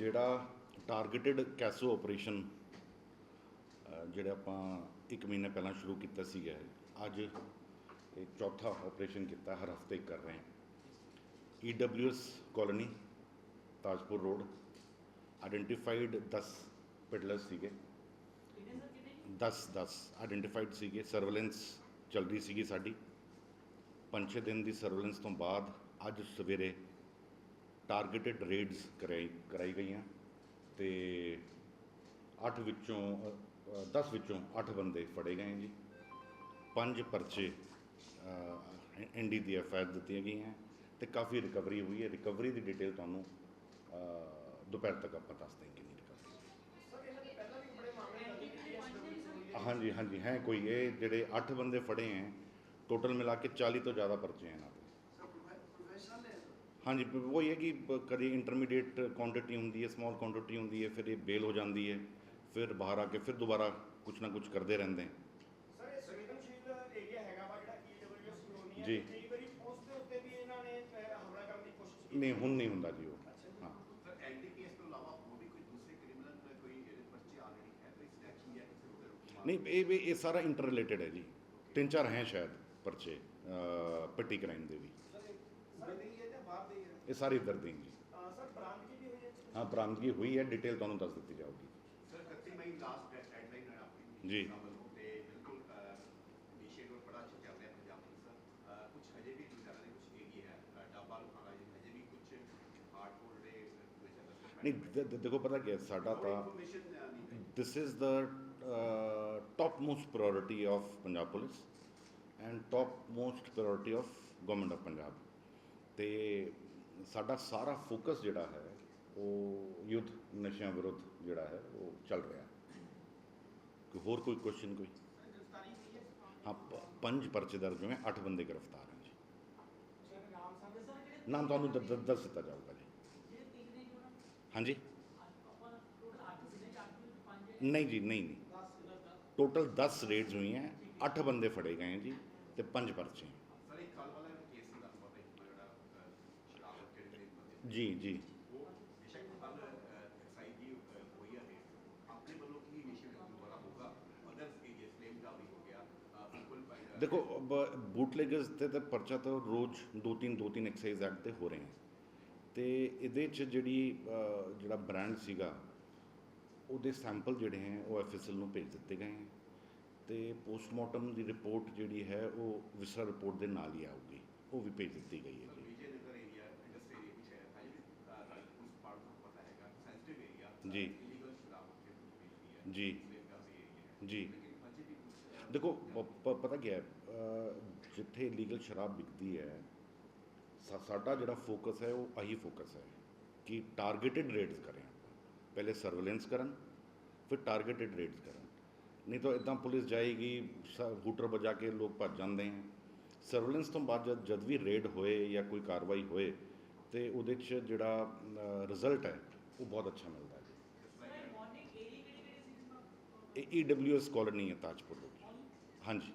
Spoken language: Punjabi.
ਜਿਹੜਾ ਟਾਰਗੇਟਡ ਕੈਸੋ ਆਪਰੇਸ਼ਨ ਜਿਹੜਾ ਆਪਾਂ 1 ਮਹੀਨਾ ਪਹਿਲਾਂ ਸ਼ੁਰੂ ਕੀਤਾ ਸੀਗਾ, ਅੱਜ ਇਹ ਚੌਥਾ ਆਪਰੇਸ਼ਨ ਕੀਤਾ, ਹਰ ਹਫ਼ਤੇ ਕਰ ਰਹੇ ਹਾਂ। EWS colony Tajpur road identified 10 peddlers ਸੀਗੇ। 10 10 ਆਇਡੈਂਟੀਫਾਈਡ ਸੀਗੇ ਸਰਵੇਲੈਂਸ ਚੱਲ ਰਹੀ ਸੀਗੀ ਸਾਡੀ। ਪੰਜ ਛੇ ਦਿਨ ਦੀ ਸਰਵੇਲੈਂਸ ਤੋਂ ਬਾਅਦ ਅੱਜ ਸਵੇਰੇ ਟਾਰਗੇਟਡ ਰੇਡਸ ਕਰਾਈ ਕਰਾਈ ਗਈਆਂ ਤੇ 8 ਵਿੱਚੋਂ 10 ਵਿੱਚੋਂ 8 ਬੰਦੇ ਫੜੇ ਗਏ ਜੀ। ਪੰਜ ਪਰਚੇ ਐਨਡੀ ਦੀ ਐਫਆਈਆਰ ਦਿੱਤੀਆਂ ਗਈਆਂ ਤੇ ਕਾਫੀ ਰਿਕਵਰੀ ਹੋਈ ਹੈ। ਰਿਕਵਰੀ ਦੀ ਡਿਟੇਲ ਤੁਹਾਨੂੰ ਦੁਪਹਿਰ ਤੱਕ ਆਪਾਂ ਦੱਸ ਦੇਂਗੇ ਨਹੀਂ ਰਿਕਵਰੀ ਹਾਂਜੀ ਹਾਂਜੀ, ਹੈ ਕੋਈ। ਇਹ ਜਿਹੜੇ 8 ਬੰਦੇ ਫੜੇ ਹੈ ਟੋਟਲ ਮਿਲਾ ਕੇ 40 ਤੋਂ ਜ਼ਿਆਦਾ ਪਰਚੇ ਹੈ ਇਹਨਾਂ ਤੇ ਸਰ ਪ੍ਰੋਫੈਸ਼ਨਲ ਹੈ ਹਾਂਜੀ ਉਹ ਇਹ ਹੈ ਕਿ ਕਦੇ ਇੰਟਰਮੀਡੀਏਟ ਕੁਆਂਟੀਟੀ ਹੁੰਦੀ ਹੈ ਸਮਾਲ ਕੁਆਂਟੀਟੀ ਹੁੰਦੀ ਹੈ ਫਿਰ ਇਹ ਬੇਲ ਹੋ ਜਾਂਦੀ ਹੈ ਫਿਰ ਬਾਹਰ ਆ ਕੇ ਫਿਰ ਦੁਬਾਰਾ ਕੁਝ ਨਾ ਕੁਝ ਕਰਦੇ ਰਹਿੰਦੇ ਹੈ। ਸਰ ਇਹ ਸੰਵੇਦਨਸ਼ੀਲ ਏਰੀਆ ਹੈਗਾ ਵਾ ਜਿਹੜਾ ਈਡਬਲਯੂਐਸ ਕਲੋਨੀ ਹੈ ਜੀ। ਕਈ ਵਾਰੀ ਉਸ ਦੇ ਉੱਤੇ ਵੀ ਇਹਨਾਂ ਨੇ ਅਹ, ਹਮਲਾ ਕਰਨ ਦੀ ਕੋਸ਼ਿਸ਼ ਕੀਤੀ। ਨਹੀਂ ਹੁਣ ਨਹੀਂ ਹੁੰਦਾ ਜੀ ਉਹ। ਹਾਂ। ਸਰ ਐਂਟੀ ਕੇਸ ਤੋਂ ਇਲਾਵਾ ਹੋਰ ਵੀ ਕੋਈ ਦੂਸਰੇ ਕ੍ਰਿਮੀਨਲ ਦਾ ਕੋਈ ਇਹਦੇ ਪਰਚੇ ਆਲਰੇਡੀ ਹੈ ਕੋਈ ਸਿਲੈਕਸ਼ਨ ਜਾਂ ਕਿਸੇ ਉਧਰ ਨਹੀਂ ਇਹ ਵੀ ਇਹ ਸਾਰਾ ਇੰਟਰ ਰਿਲੇਟਡ ਹੈ ਜੀ। ਤਿੰਨ ਚਾਰ ਹੈ ਸ਼ਾਇਦ ਪਰਚੇ ਪੱਟੀ ਕ੍ਰਾਈਮ ਦੇ ਵੀ। ਸਰ ਇਹ ਸਾਰੇ ਇੱਧਰ ਦੇ ਹੀ ਜੀ ਅਹ, ਸਰ ਬਰਾਮਦਗੀ ਵੀ ਹੋਈ ਹੈ ਜੀ? ਹਾਂ ਬਰਾਮਦਗੀ ਹੋਈ ਹੈ ਡਿਟੇਲ ਤੁਹਾਨੂੰ ਦੱਸ ਦਿੱਤੀ ਜਾਊਗੀ ਸਰ 31 ਮਈ ਲਾਸਟ ਡੈਡਲਾਈਨ ਹੈ ਆਪਣੀ ਜੀ। ਉਹਨਾਂ ਵੱਲੋਂ ਤੇ ਬਿਲਕੁਲ ਇਨੀਸ਼ੀਏਟਿਵ ਬੜਾ ਅੱਛਾ ਚੱਲ ਰਿਹਾ ਪੰਜਾਬ ਪੁਲਿਸ ਦਾ ਅਹ, ਕੁਝ ਹਜੇ ਵੀ ਲੁਧਿਆਣਾ ਦੇ ਕੁਝ ਏਰੀਆ ਹੈ ਡੱਬਾ ਲੋਕਾਂ ਜੀ ਹਜੇ ਵੀ ਕੁਝ ਹਾਰਡਕੋਰ ਦੇ ਵਿੱਚ ਨਹੀਂ ਦ- ਦ- ਦੇਖੋ ਪਤਾ ਕੀ ਹੈ ਸਾਡਾ ਤਾਂ ਇਨਫੋਰਮੇਸ਼ਨ ਨਹੀਂ ਹੈ this is the uh, topmost priority of Punjab Police and topmost priority of government of Punjab. ਤੇ ਸਾਡਾ ਸਾਰਾ ਫੋਕਸ ਜਿਹੜਾ ਹੈ, ਉਹ ਯੁੱਧ ਨਸ਼ਿਆਂ ਵਿਰੁੱਧ ਜਿਹੜਾ ਹੈ, ਉਹ ਚੱਲ ਰਿਹਾ। ਕੋਈ ਹੋਰ ਕੋਈ ਕੁਐਸਚਨ ਕੋਈ? ਹਾਂ, ਪ- ਪੰਜ ਪਰਚੇ ਦਰਜ ਹੋਏ, ਅੱਠ ਬੰਦੇ ਗ੍ਰਿਫਤਾਰ ਹਨ ਜੀ। ਸਰ ਨਾਮ ਤੁਹਾਨੂੰ ਦੱਸ ਦਿੱਤਾ ਜਾਊਗਾ ਜੀ। ਹਾਂਜੀ? ਨਹੀਂ ਜੀ, ਨਹੀਂ ਨਹੀਂ। ਟੋਟਲ 10 ਰੇਡਸ ਹੋਈਆਂ, ਅੱਠ ਬੰਦੇ ਫੜੇ ਗਏ ਜੀ ਤੇ ਪੰਜ ਪਰਚੇ। ਸਰ ਇੱਕ ਕੱਲ ਵਾਲਾ ਜੀ ਜੀ। ਦੇਖੋ ਬੂਟਲੇਗਰਸ ਤੇ ਤਾਂ ਪਰਚਾ ਤਾਂ ਰੋਜ਼ ਦੋ ਤਿੰਨ ਦੋ ਤਿੰਨ ਐਕਸਾਈਜ਼ ਐਕਟ ਤੇ ਹੋ ਰਹੇ ਹਨ ਤੇ ਇਹਦੇ ਚ ਜਿਹੜੀ ਜਿਹੜਾ ਬ੍ਰਾਂਡ ਸੀਗਾ, ਉਹਦੇ ਸੈਂਪਲ ਜਿਹੜੇ ਹੈ, ਉਹ ਐਫਐਸਐਲ ਨੂੰ ਭੇਜ ਦਿੱਤੇ ਗਏ ਹਨ ਤੇ ਪੋਸਟਮਾਰਟਮ ਦੀ ਰਿਪੋਰਟ ਜਿਹੜੀ ਹੈ, ਉਹ ਵਿਸਰਾ ਰਿਪੋਰਟ ਦੇ ਨਾਲ ਹੀ ਆਊਗੀ। ਉਹ ਵੀ ਭੇਜ ਦਿੱਤੀ ਗਈ ਹੈ sir ji Vijay Nagar area industry area ਵਿੱਚ ਹੈ ਹਜੇ ਵੀ ਅਹ, ਉਸ ਪਾਰਟ ਨੂੰ ਪਤਾ ਹੈਗਾ ਸੈਂਸਿਟਿਵ ਏਰੀਆ ਜੀ। ਇਲੀਗਲ ਸ਼ਰਾਬ ਉੱਥੇ ਵੇਚਦੀ ਹੈ ਜੀ। ਮੁਸਲਿਮ ਦਾ ਵੀ ਏਰੀਆ ਹੈ ਜੀ। ਲੇਕਿਨ ਹਜੇ ਵੀ ਕੁਝ ਜੀ। ਦੇਖੋ ਪ- ਪਤਾ ਕੀ ਹੈ ਅ, ਜਿੱਥੇ ਲੀਗਲ ਸ਼ਰਾਬ ਵਿਕਦੀ ਹੈ ਸਾ- ਸਾਡਾ ਜਿਹੜਾ ਫੋਕਸ ਹੈ ਉਹ ਆਹੀ ਫੋਕਸ ਹੈ ਕਿ ਟਾਰਗੇਟਡ ਰੇਡਸ ਕਰੇ। ਪਹਿਲੇ ਸਰਵੇਲੈਂਸ ਕਰਨ ਫਿਰ ਟਾਰਗੇਟਡ ਰੇਡਸ ਕਰਨ। ਨਹੀਂ ਤਾਂ ਇਦਾਂ ਪੁਲਿਸ ਜਾਏਗੀ ਸ- ਹੂਟਰ ਵਜਾ ਕੇ ਲੋਕ ਭੱਜ ਜਾਂਦੇ ਹੈ। ਸਰਵੇਲੈਂਸ ਤੋਂ ਬਾਅਦ ਜਦ ਜਦ ਵੀ ਰੇਡ ਹੋਏ ਜਾਂ ਕੋਈ ਕਾਰਵਾਈ ਹੋਏ ਤੇ ਉਹਦੇ 'ਚ ਜਿਹੜਾ ਰਿਜ਼ਲਟ ਹੈ ਉਹ ਬਹੁਤ ਅੱਛਾ ਮਿਲਦਾ ਹੈ ਸਰ ਮਾਰਨਿੰਗ ਏਰੀਆ ਕਿਹੜੇ ਕਿਹੜੇ ਸੀ ਜਿਸ ਇਹ ਈਡਬਲਯੂਐਸ ਕਾਲੋਨੀ ਹੈ ਤਾਜਪੁਰ ਰੋਡ ਹਾਂਜੀ।